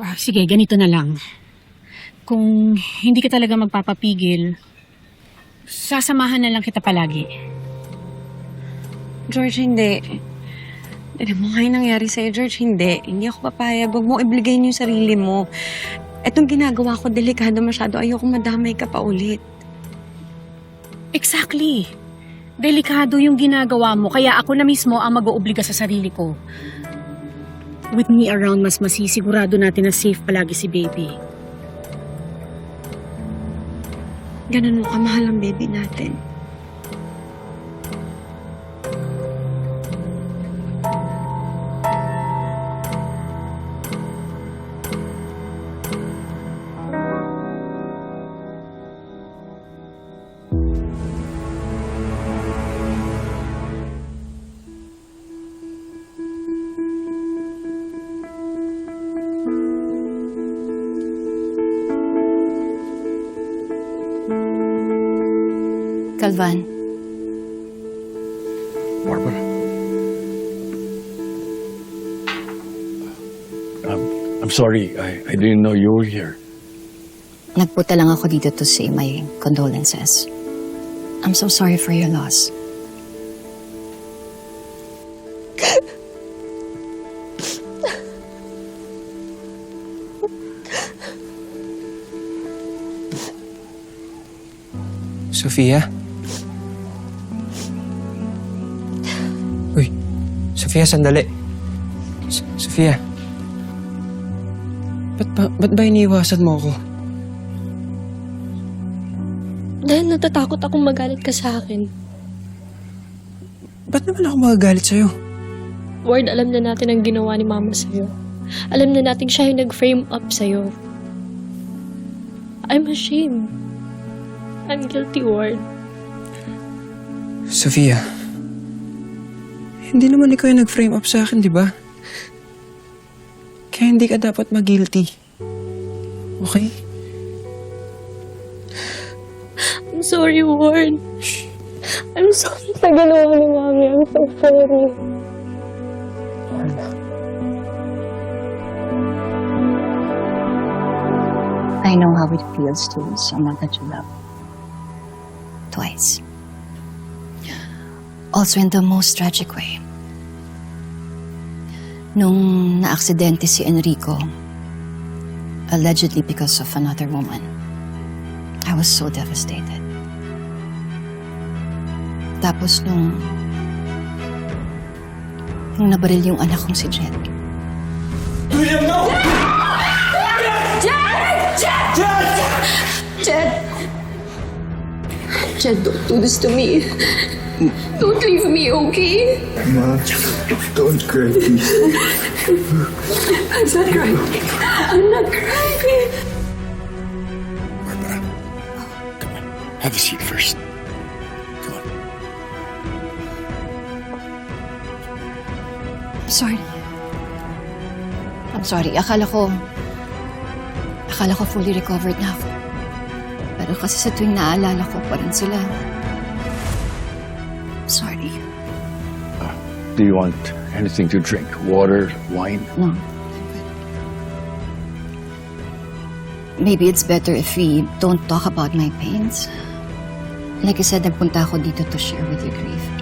Ah, sige, ganito na lang. Kung hindi ka talaga magpapapigil, sasamahan na lang kita palagi. George, hindi. Alam mo nga yung nangyari sa'yo, George, hindi. Hindi ako papayag. Huwag mo ibligayin yung sarili mo. Etong ginagawa ko, delikado masyado. Ayoko madamay ka pa ulit. Exactly. Delikado yung ginagawa mo, kaya ako na mismo ang mag-oobliga sa sarili ko. With me around, mas masisigurado natin na safe palagi si baby. Ganun mo kamahal ang baby natin. Calvan, Barbara. Um, I'm sorry. I, I didn't know you were here. nagpunta lang ako dito to say my condolences. I'm so sorry for your loss. Sofia? Sofia, sandali. S- Sofia. Ba't ba, ba't ba iniiwasan mo ako? Dahil natatakot akong magalit ka sa akin. Ba't naman ako magagalit sa'yo? Ward, alam na natin ang ginawa ni Mama sa'yo. Alam na natin siya yung nag-frame up sa'yo. I'm ashamed. I'm guilty, Ward. Sofia, hindi naman ikaw yung nag-frame up sa akin, di ba? Kaya hindi ka dapat mag-guilty. Okay? I'm sorry, Ward. I'm sorry sa ginawa ni Mami. I'm so sorry. I know how it feels to lose someone that you love. Twice. Also in the most tragic way. Nung naaksidente si Enrico, allegedly because of another woman, I was so devastated. Tapos nung nung nabaril yung anak kong si Jet. Jed, don't do this to me. Don't leave me, okay? Ma, don't cry, please. I'm not crying. I'm not crying. Barbara. Come on. Have a seat first. Come on. I'm sorry. I'm sorry. Akala ko... Akala ko fully recovered na ako. Pero kasi sa tuwing naalala ko pa rin sila. Sorry. Do you want anything to drink? Water, wine? No. Maybe it's better if we don't talk about my pains. Like I said, nagpunta ako dito to share with your grief.